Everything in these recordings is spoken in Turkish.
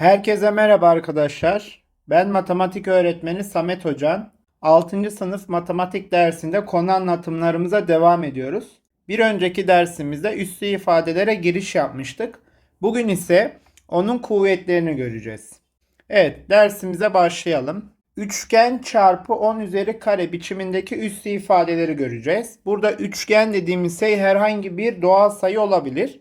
Herkese merhaba arkadaşlar. Ben matematik öğretmeni Samet Hocan. 6. sınıf matematik dersinde konu anlatımlarımıza devam ediyoruz. Bir önceki dersimizde üslü ifadelere giriş yapmıştık. Bugün ise onun kuvvetlerini göreceğiz. Evet dersimize başlayalım. Üçgen çarpı 10 üzeri kare biçimindeki üslü ifadeleri göreceğiz. Burada üçgen dediğimiz şey herhangi bir doğal sayı olabilir.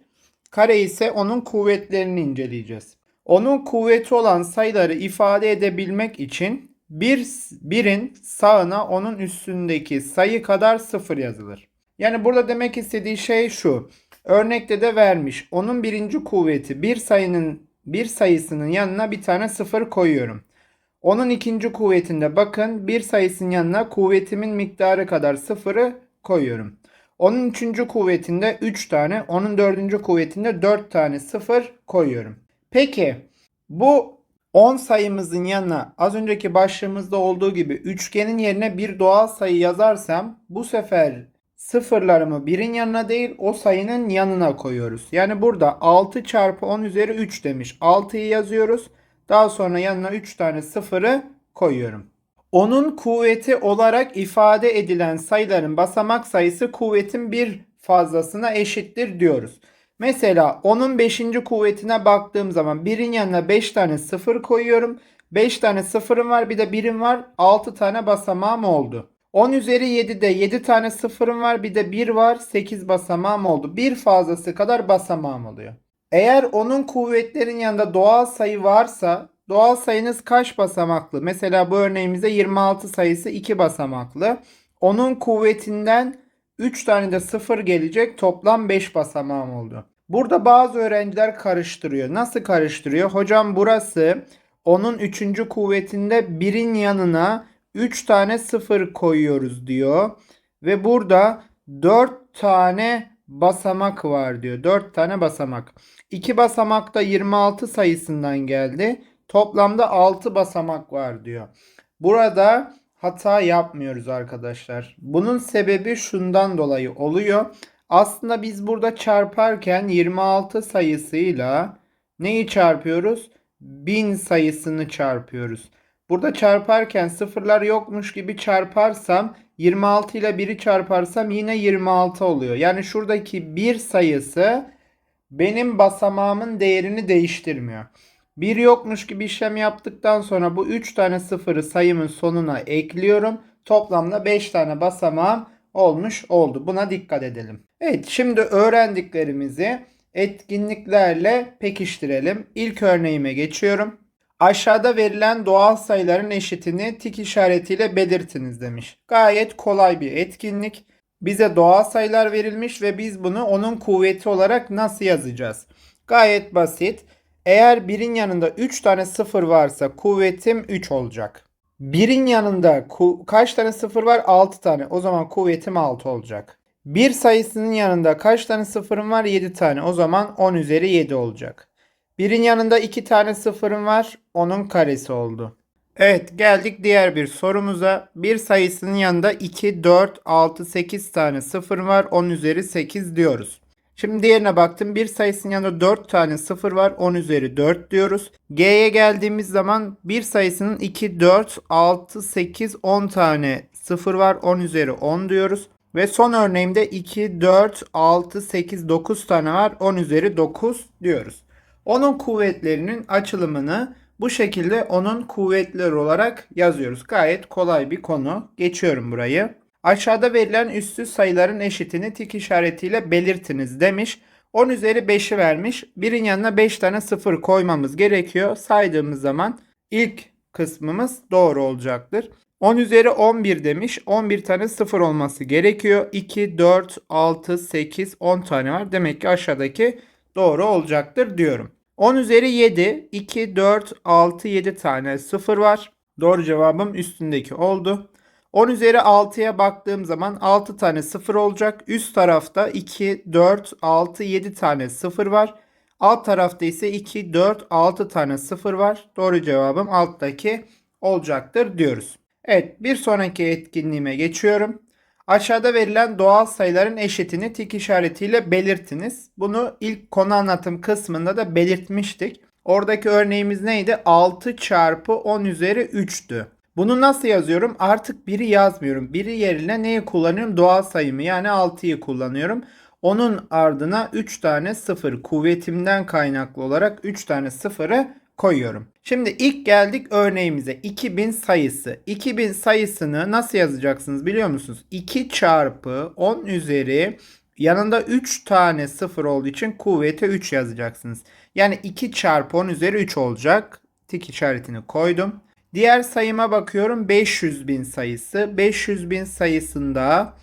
Kare ise onun kuvvetlerini inceleyeceğiz. Onun kuvveti olan sayıları ifade edebilmek için bir birin sağına onun üstündeki sayı kadar sıfır yazılır. Yani burada demek istediği şey şu. Örnekte de vermiş. Onun birinci kuvveti bir sayının bir sayısının yanına bir tane sıfır koyuyorum. Onun ikinci kuvvetinde bakın bir sayısının yanına kuvvetimin miktarı kadar sıfırı koyuyorum. Onun üçüncü kuvvetinde 3 tane, onun dördüncü kuvvetinde 4 tane sıfır koyuyorum. Peki bu 10 sayımızın yanına az önceki başlığımızda olduğu gibi üçgenin yerine bir doğal sayı yazarsam bu sefer sıfırlarımı birin yanına değil o sayının yanına koyuyoruz. Yani burada 6 çarpı 10 üzeri 3 demiş. 6'yı yazıyoruz. Daha sonra yanına 3 tane sıfırı koyuyorum. Onun kuvveti olarak ifade edilen sayıların basamak sayısı kuvvetin bir fazlasına eşittir diyoruz. Mesela onun 5. kuvvetine baktığım zaman birin yanına 5 tane sıfır koyuyorum. 5 tane sıfırım var bir de birim var. 6 tane basamağım oldu. 10 üzeri 7'de 7 tane sıfırım var bir de 1 var. 8 basamağım oldu. Bir fazlası kadar basamağım oluyor. Eğer onun kuvvetlerin yanında doğal sayı varsa doğal sayınız kaç basamaklı? Mesela bu örneğimizde 26 sayısı 2 basamaklı. Onun kuvvetinden 3 tane de 0 gelecek. Toplam 5 basamağım oldu. Burada bazı öğrenciler karıştırıyor. Nasıl karıştırıyor? Hocam burası onun 3. kuvvetinde 1'in yanına 3 tane 0 koyuyoruz diyor. Ve burada 4 tane basamak var diyor. 4 tane basamak. 2 basamak da 26 sayısından geldi. Toplamda 6 basamak var diyor. Burada hata yapmıyoruz arkadaşlar. Bunun sebebi şundan dolayı oluyor. Aslında biz burada çarparken 26 sayısıyla neyi çarpıyoruz? 1000 sayısını çarpıyoruz. Burada çarparken sıfırlar yokmuş gibi çarparsam 26 ile 1'i çarparsam yine 26 oluyor. Yani şuradaki 1 sayısı benim basamağımın değerini değiştirmiyor. 1 yokmuş gibi işlem yaptıktan sonra bu 3 tane sıfırı sayımın sonuna ekliyorum. Toplamda 5 tane basamağım olmuş oldu. Buna dikkat edelim. Evet şimdi öğrendiklerimizi etkinliklerle pekiştirelim. İlk örneğime geçiyorum. Aşağıda verilen doğal sayıların eşitini tik işaretiyle belirtiniz demiş. Gayet kolay bir etkinlik. Bize doğal sayılar verilmiş ve biz bunu onun kuvveti olarak nasıl yazacağız? Gayet basit. Eğer birin yanında 3 tane sıfır varsa kuvvetim 3 olacak. Birin yanında kaç tane sıfır var? 6 tane. O zaman kuvvetim 6 olacak. Bir sayısının yanında kaç tane sıfırım var? 7 tane. O zaman 10 üzeri 7 olacak. Birin yanında 2 tane sıfırım var. Onun karesi oldu. Evet geldik diğer bir sorumuza. Bir sayısının yanında 2, 4, 6, 8 tane sıfır var. 10 üzeri 8 diyoruz. Şimdi diğerine baktım. Bir sayısının yanında 4 tane 0 var. 10 üzeri 4 diyoruz. G'ye geldiğimiz zaman bir sayısının 2, 4, 6, 8, 10 tane 0 var. 10 üzeri 10 diyoruz. Ve son örneğimde 2, 4, 6, 8, 9 tane var. 10 üzeri 9 diyoruz. Onun kuvvetlerinin açılımını bu şekilde onun kuvvetleri olarak yazıyoruz. Gayet kolay bir konu. Geçiyorum burayı. Aşağıda verilen üstü sayıların eşitini tik işaretiyle belirtiniz demiş. 10 üzeri 5'i vermiş. Birin yanına 5 tane 0 koymamız gerekiyor. Saydığımız zaman ilk kısmımız doğru olacaktır. 10 üzeri 11 demiş. 11 tane 0 olması gerekiyor. 2, 4, 6, 8, 10 tane var. Demek ki aşağıdaki doğru olacaktır diyorum. 10 üzeri 7, 2, 4, 6, 7 tane 0 var. Doğru cevabım üstündeki oldu. 10 üzeri 6'ya baktığım zaman 6 tane 0 olacak. Üst tarafta 2, 4, 6, 7 tane 0 var. Alt tarafta ise 2, 4, 6 tane 0 var. Doğru cevabım alttaki olacaktır diyoruz. Evet bir sonraki etkinliğime geçiyorum. Aşağıda verilen doğal sayıların eşitini tik işaretiyle belirtiniz. Bunu ilk konu anlatım kısmında da belirtmiştik. Oradaki örneğimiz neydi? 6 çarpı 10 üzeri 3'tü. Bunu nasıl yazıyorum? Artık biri yazmıyorum. Biri yerine neyi kullanıyorum? Doğal sayımı yani 6'yı kullanıyorum. Onun ardına 3 tane 0 kuvvetimden kaynaklı olarak 3 tane 0'ı koyuyorum. Şimdi ilk geldik örneğimize. 2000 sayısı. 2000 sayısını nasıl yazacaksınız biliyor musunuz? 2 çarpı 10 üzeri yanında 3 tane 0 olduğu için kuvvete 3 yazacaksınız. Yani 2 çarpı 10 üzeri 3 olacak. Tik işaretini koydum. Diğer sayıma bakıyorum 500 bin sayısı. 500 bin sayısında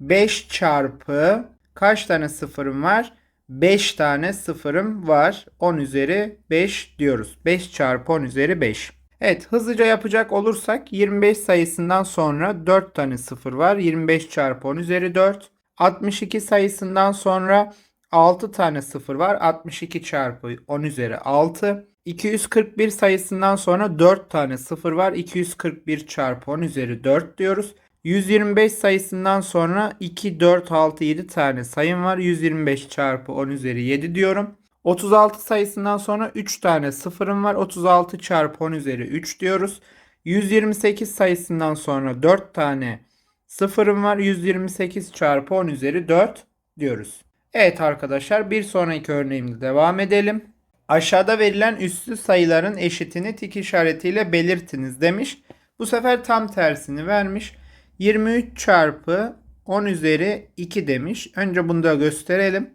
5 çarpı kaç tane sıfırım var? 5 tane sıfırım var. 10 üzeri 5 diyoruz. 5 çarpı 10 üzeri 5. Evet hızlıca yapacak olursak 25 sayısından sonra 4 tane sıfır var. 25 çarpı 10 üzeri 4. 62 sayısından sonra 6 tane sıfır var. 62 çarpı 10 üzeri 6. 241 sayısından sonra 4 tane sıfır var. 241 çarpı 10 üzeri 4 diyoruz. 125 sayısından sonra 2, 4, 6, 7 tane sayım var. 125 çarpı 10 üzeri 7 diyorum. 36 sayısından sonra 3 tane sıfırım var. 36 çarpı 10 üzeri 3 diyoruz. 128 sayısından sonra 4 tane sıfırım var. 128 çarpı 10 üzeri 4 diyoruz. Evet arkadaşlar bir sonraki örneğimde devam edelim. Aşağıda verilen üslü sayıların eşitini tik işaretiyle belirtiniz demiş. Bu sefer tam tersini vermiş. 23 çarpı 10 üzeri 2 demiş. Önce bunu da gösterelim.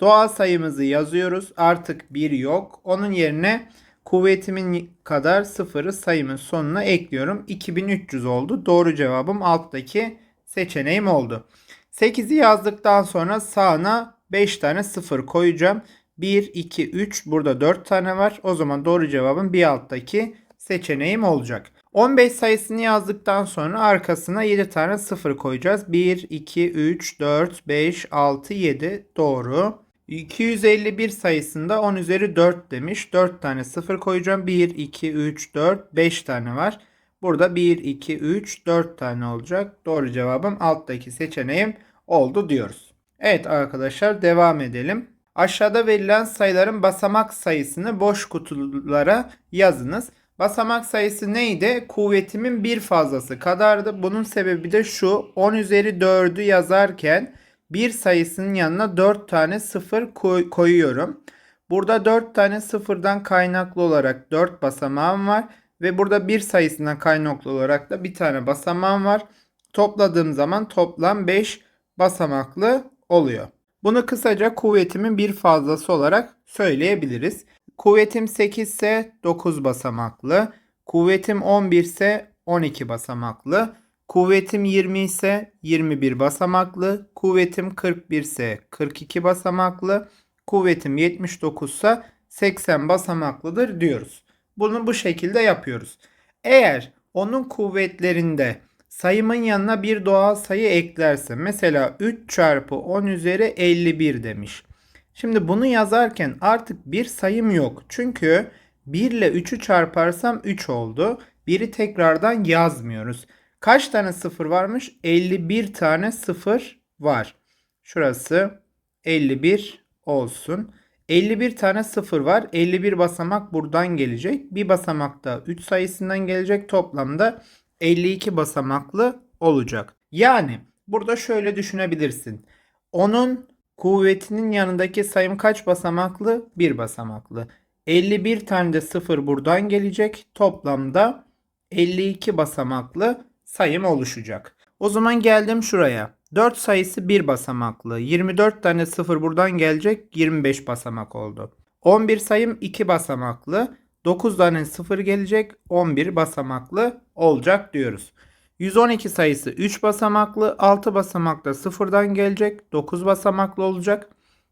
Doğal sayımızı yazıyoruz. Artık 1 yok. Onun yerine kuvvetimin kadar sıfırı sayımın sonuna ekliyorum. 2300 oldu. Doğru cevabım alttaki seçeneğim oldu. 8'i yazdıktan sonra sağına 5 tane sıfır koyacağım. 1, 2, 3 burada 4 tane var. O zaman doğru cevabım bir alttaki seçeneğim olacak. 15 sayısını yazdıktan sonra arkasına 7 tane 0 koyacağız. 1, 2, 3, 4, 5, 6, 7 doğru. 251 sayısında 10 üzeri 4 demiş. 4 tane 0 koyacağım. 1, 2, 3, 4, 5 tane var. Burada 1, 2, 3, 4 tane olacak. Doğru cevabım alttaki seçeneğim oldu diyoruz. Evet arkadaşlar devam edelim. Aşağıda verilen sayıların basamak sayısını boş kutulara yazınız. Basamak sayısı neydi? Kuvvetimin bir fazlası kadardı. Bunun sebebi de şu. 10 üzeri 4'ü yazarken bir sayısının yanına 4 tane sıfır koy- koyuyorum. Burada 4 tane sıfırdan kaynaklı olarak 4 basamağım var. Ve burada bir sayısından kaynaklı olarak da bir tane basamağım var. Topladığım zaman toplam 5 basamaklı oluyor. Bunu kısaca kuvvetimin bir fazlası olarak söyleyebiliriz. Kuvvetim 8 ise 9 basamaklı. Kuvvetim 11 ise 12 basamaklı. Kuvvetim 20 ise 21 basamaklı. Kuvvetim 41 ise 42 basamaklı. Kuvvetim 79 ise 80 basamaklıdır diyoruz. Bunu bu şekilde yapıyoruz. Eğer onun kuvvetlerinde sayımın yanına bir doğal sayı eklersem mesela 3 çarpı 10 üzeri 51 demiş. Şimdi bunu yazarken artık bir sayım yok. Çünkü 1 ile 3'ü çarparsam 3 oldu. 1'i tekrardan yazmıyoruz. Kaç tane sıfır varmış? 51 tane sıfır var. Şurası 51 olsun. 51 tane sıfır var. 51 basamak buradan gelecek. Bir basamak da 3 sayısından gelecek. Toplamda 52 basamaklı olacak. Yani burada şöyle düşünebilirsin. Onun kuvvetinin yanındaki sayım kaç basamaklı? 1 basamaklı. 51 tane de sıfır buradan gelecek. Toplamda 52 basamaklı sayım oluşacak. O zaman geldim şuraya. 4 sayısı 1 basamaklı. 24 tane sıfır buradan gelecek. 25 basamak oldu. 11 sayım 2 basamaklı. 9 tane sıfır gelecek. 11 basamaklı olacak diyoruz. 112 sayısı 3 basamaklı. 6 basamakta sıfırdan gelecek. 9 basamaklı olacak.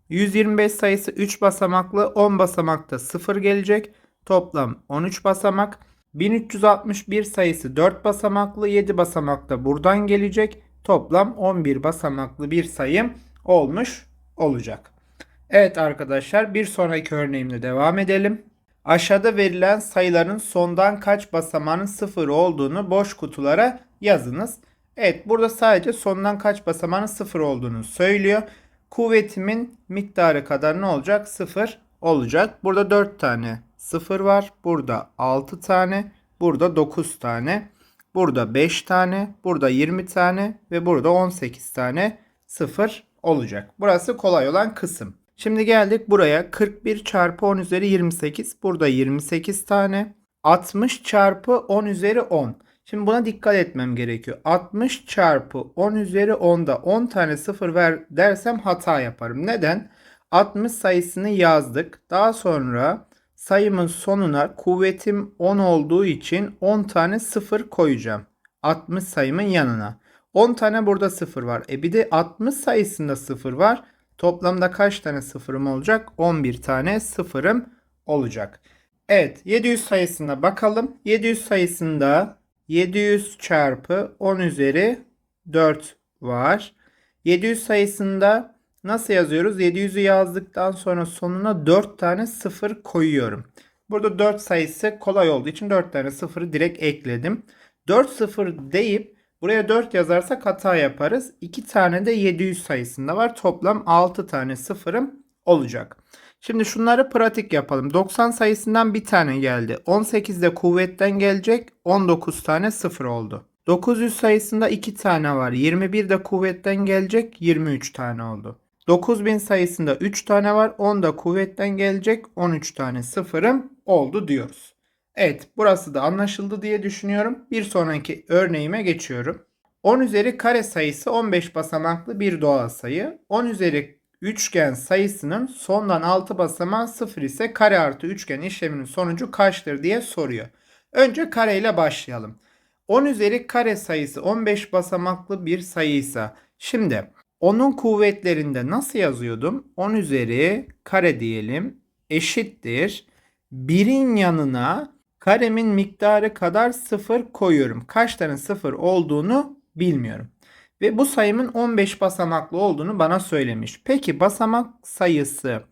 125 sayısı 3 basamaklı. 10 basamakta 0 gelecek. Toplam 13 basamak. 1361 sayısı 4 basamaklı. 7 basamakta buradan gelecek. Toplam 11 basamaklı bir sayım olmuş olacak. Evet arkadaşlar bir sonraki örneğimle devam edelim. Aşağıda verilen sayıların sondan kaç basamağının sıfır olduğunu boş kutulara yazınız. Evet burada sadece sondan kaç basamağının sıfır olduğunu söylüyor. Kuvvetimin miktarı kadar ne olacak? Sıfır olacak. Burada 4 tane 0 var. Burada 6 tane. Burada 9 tane. Burada 5 tane. Burada 20 tane. Ve burada 18 tane 0 olacak. Burası kolay olan kısım. Şimdi geldik buraya 41 çarpı 10 üzeri 28. Burada 28 tane. 60 çarpı 10 üzeri 10. Şimdi buna dikkat etmem gerekiyor. 60 çarpı 10 üzeri 10'da 10 tane 0 ver dersem hata yaparım. Neden? 60 sayısını yazdık. Daha sonra sayımın sonuna kuvvetim 10 olduğu için 10 tane 0 koyacağım. 60 sayımın yanına. 10 tane burada 0 var. E bir de 60 sayısında 0 var. Toplamda kaç tane sıfırım olacak? 11 tane sıfırım olacak. Evet 700 sayısına bakalım. 700 sayısında 700 çarpı 10 üzeri 4 var. 700 sayısında nasıl yazıyoruz? 700'ü yazdıktan sonra sonuna 4 tane 0 koyuyorum. Burada 4 sayısı kolay olduğu için 4 tane 0'ı direkt ekledim. 4 0 deyip buraya 4 yazarsak hata yaparız. 2 tane de 700 sayısında var. Toplam 6 tane sıfırım olacak. Şimdi şunları pratik yapalım. 90 sayısından bir tane geldi. 18'de kuvvetten gelecek. 19 tane sıfır oldu. 900 sayısında 2 tane var. 21'de kuvvetten gelecek. 23 tane oldu. 9000 sayısında 3 tane var. 10'da kuvvetten gelecek. 13 tane sıfırım oldu diyoruz. Evet burası da anlaşıldı diye düşünüyorum. Bir sonraki örneğime geçiyorum. 10 üzeri kare sayısı 15 basamaklı bir doğal sayı. 10 üzeri üçgen sayısının sondan 6 basamağı 0 ise kare artı üçgen işleminin sonucu kaçtır diye soruyor. Önce kare ile başlayalım. 10 üzeri kare sayısı 15 basamaklı bir sayıysa şimdi onun kuvvetlerinde nasıl yazıyordum? 10 üzeri kare diyelim eşittir. Birin yanına karemin miktarı kadar sıfır koyuyorum. Kaç tane sıfır olduğunu bilmiyorum. Ve bu sayımın 15 basamaklı olduğunu bana söylemiş. Peki basamak sayısı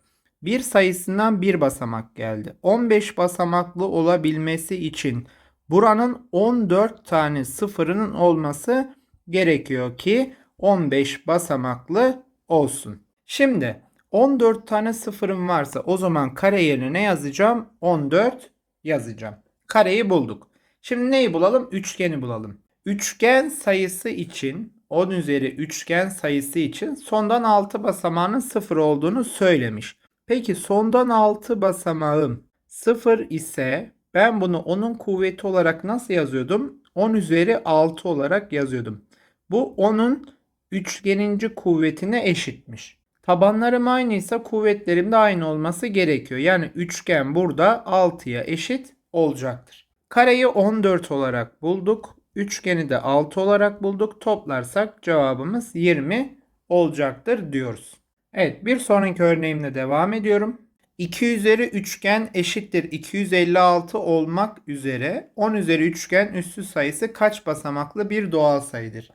bir sayısından bir basamak geldi. 15 basamaklı olabilmesi için buranın 14 tane sıfırının olması gerekiyor ki 15 basamaklı olsun. Şimdi 14 tane sıfırım varsa o zaman kare yerine ne yazacağım? 14 yazacağım. Kareyi bulduk. Şimdi neyi bulalım? Üçgeni bulalım. Üçgen sayısı için 10 üzeri üçgen sayısı için sondan 6 basamağının 0 olduğunu söylemiş. Peki sondan 6 basamağım 0 ise ben bunu onun kuvveti olarak nasıl yazıyordum? 10 üzeri 6 olarak yazıyordum. Bu onun üçgeninci kuvvetine eşitmiş. Tabanlarım aynıysa kuvvetlerim de aynı olması gerekiyor. Yani üçgen burada 6'ya eşit olacaktır. Kareyi 14 olarak bulduk. Üçgeni de 6 olarak bulduk. Toplarsak cevabımız 20 olacaktır diyoruz. Evet bir sonraki örneğimle devam ediyorum. 2 üzeri üçgen eşittir 256 olmak üzere 10 üzeri üçgen üssü sayısı kaç basamaklı bir doğal sayıdır?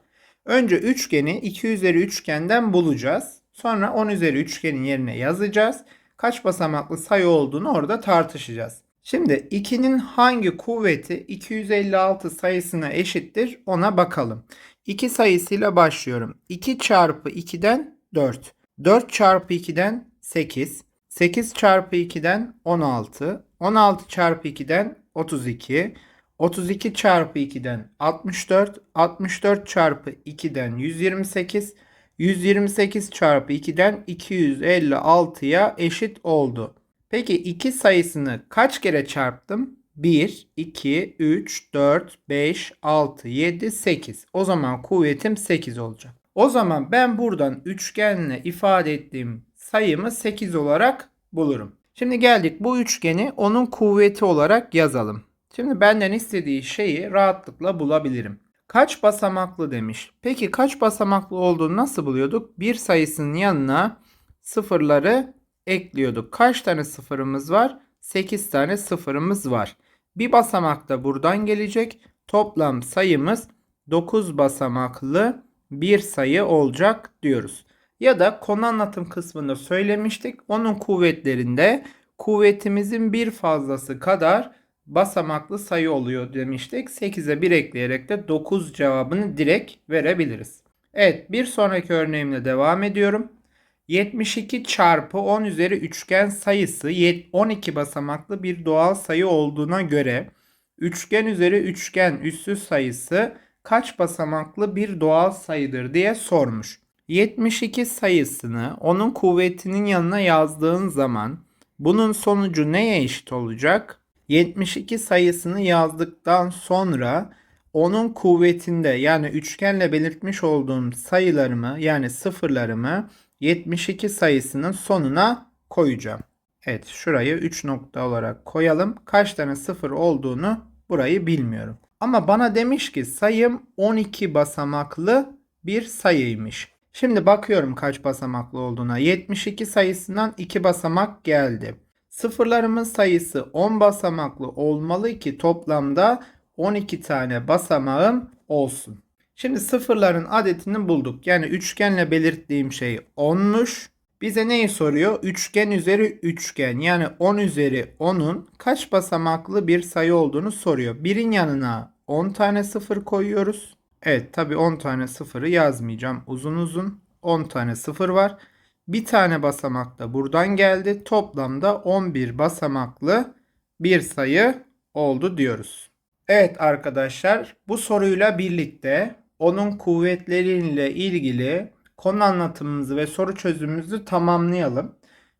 Önce üçgeni 2 üzeri üçgenden bulacağız. Sonra 10 üzeri üçgenin yerine yazacağız. Kaç basamaklı sayı olduğunu orada tartışacağız. Şimdi 2'nin hangi kuvveti 256 sayısına eşittir ona bakalım. 2 sayısıyla başlıyorum. 2 çarpı 2'den 4. 4 çarpı 2'den 8. 8 çarpı 2'den 16. 16 çarpı 2'den 32. 32 çarpı 2'den 64. 64 çarpı 2'den 128. 128 çarpı 2'den 256'ya eşit oldu. Peki 2 sayısını kaç kere çarptım? 1, 2, 3, 4, 5, 6, 7, 8. O zaman kuvvetim 8 olacak. O zaman ben buradan üçgenle ifade ettiğim sayımı 8 olarak bulurum. Şimdi geldik bu üçgeni onun kuvveti olarak yazalım. Şimdi benden istediği şeyi rahatlıkla bulabilirim. Kaç basamaklı demiş. Peki kaç basamaklı olduğunu nasıl buluyorduk? Bir sayısının yanına sıfırları ekliyorduk. Kaç tane sıfırımız var? 8 tane sıfırımız var. Bir basamak da buradan gelecek. Toplam sayımız 9 basamaklı bir sayı olacak diyoruz. Ya da konu anlatım kısmında söylemiştik. Onun kuvvetlerinde kuvvetimizin bir fazlası kadar basamaklı sayı oluyor demiştik. 8'e 1 ekleyerek de 9 cevabını direkt verebiliriz. Evet bir sonraki örneğimle devam ediyorum. 72 çarpı 10 üzeri üçgen sayısı yet- 12 basamaklı bir doğal sayı olduğuna göre üçgen üzeri üçgen üssü sayısı kaç basamaklı bir doğal sayıdır diye sormuş. 72 sayısını onun kuvvetinin yanına yazdığın zaman bunun sonucu neye eşit olacak? 72 sayısını yazdıktan sonra onun kuvvetinde yani üçgenle belirtmiş olduğum sayılarımı yani sıfırlarımı 72 sayısının sonuna koyacağım. Evet şurayı 3 nokta olarak koyalım. Kaç tane sıfır olduğunu burayı bilmiyorum. Ama bana demiş ki sayım 12 basamaklı bir sayıymış. Şimdi bakıyorum kaç basamaklı olduğuna. 72 sayısından 2 basamak geldi. Sıfırlarımın sayısı 10 basamaklı olmalı ki toplamda 12 tane basamağım olsun. Şimdi sıfırların adetini bulduk. Yani üçgenle belirttiğim şey 10'muş. Bize neyi soruyor? Üçgen üzeri üçgen yani 10 üzeri 10'un kaç basamaklı bir sayı olduğunu soruyor. Birin yanına 10 tane sıfır koyuyoruz. Evet tabi 10 tane sıfırı yazmayacağım uzun uzun. 10 tane sıfır var. Bir tane basamak da buradan geldi. Toplamda 11 basamaklı bir sayı oldu diyoruz. Evet arkadaşlar bu soruyla birlikte onun kuvvetleriyle ilgili konu anlatımımızı ve soru çözümümüzü tamamlayalım.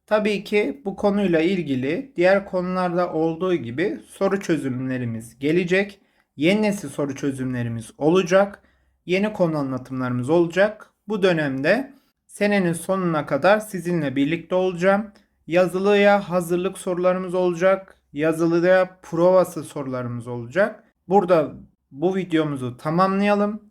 Tabii ki bu konuyla ilgili diğer konularda olduğu gibi soru çözümlerimiz gelecek. Yeni nesil soru çözümlerimiz olacak. Yeni konu anlatımlarımız olacak. Bu dönemde senenin sonuna kadar sizinle birlikte olacağım. Yazılıya hazırlık sorularımız olacak. Yazılıya provası sorularımız olacak. Burada bu videomuzu tamamlayalım.